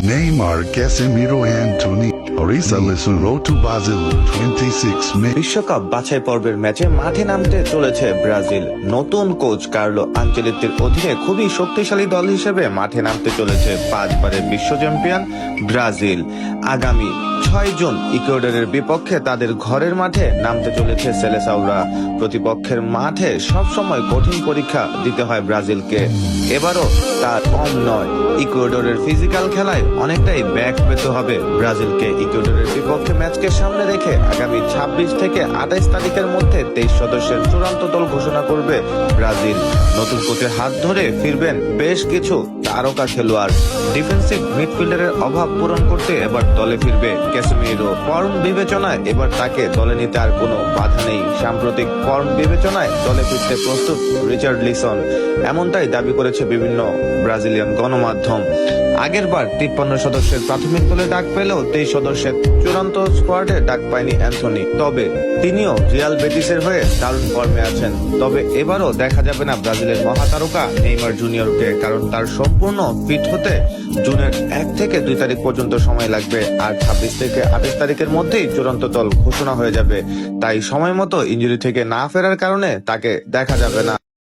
Neymar, Casemiro, Anthony. Orisa listen road to Brazil 26 May. বিশ্বকাপ বাছাই পর্বের ম্যাচে মাঠে নামতে চলেছে ব্রাজিল নতুন কোচ কার্লো আঞ্চলিতের অধীনে খুবই শক্তিশালী দল হিসেবে মাঠে নামতে চলেছে পাঁচবারের বিশ্ব চ্যাম্পিয়ন ব্রাজিল আগামী ছয় জুন ইকুয়েডরের বিপক্ষে তাদের ঘরের মাঠে নামতে চলেছে সেলেসাউরা। প্রতিপক্ষের মাঠে সবসময় কঠিন পরীক্ষা দিতে হয় ব্রাজিলকে। এবারও তা কম নয়। ইকুয়েডরের ফিজিক্যাল খেলায় অনেকটাই ব্যাক পেতে হবে ব্রাজিলকে। ইকুয়েডরের বিপক্ষে ম্যাচকে সামনে রেখে আগামী ছাব্বিশ থেকে আঠাইশ তারিখের মধ্যে তেইশ সদস্যের চূড়ান্ত দল ঘোষণা করবে ব্রাজিল। নতুন কোচের হাত ধরে ফিরবেন বেশ কিছু তারকা খেলোয়াড়। ডিফেন্সিভ মিডফিল্ডারের অভাব পূরণ করতে এবার দলে ফিরবে ক্যাসমিরো। ফর্ম বিবেচনায় এবার তাকে দলে নিতে আর কোনো বাধা নেই। সাম্প্রতিক ফর্ম বিবেচনায় দলে ফিরতে প্রস্তুত রিচার্ড লিসন। এমনটাই দাবি করেছে বিভিন্ন ব্রাজিলিয়ান গণমাধ্যম। আগের বার তিপ্পান্ন সদস্যের প্রাথমিক দলে ডাক পেলেও তেইশ সদস্যের চূড়ান্ত স্কোয়াডে ডাক পায়নি অ্যান্থনি। তবে তিনিও রিয়াল বেটিসের হয়ে দারুণ ফর্মে আছেন। তবে এবারও দেখা যাবে না ব্রাজিলের মহাতারকা নেইমার জুনিয়রকে, কারণ তার সম্পূর্ণ ফিট হতে জুনের এক থেকে দুই তারিখ পর্যন্ত সময় লাগবে। আর ছাব্বিশ থেকে আঠাশ তারিখের মধ্যেই চূড়ান্ত দল ঘোষণা হয়ে যাবে। তাই সময় মতো ইঞ্জুরি থেকে না ফেরার কারণে তাকে দেখা যাবে না।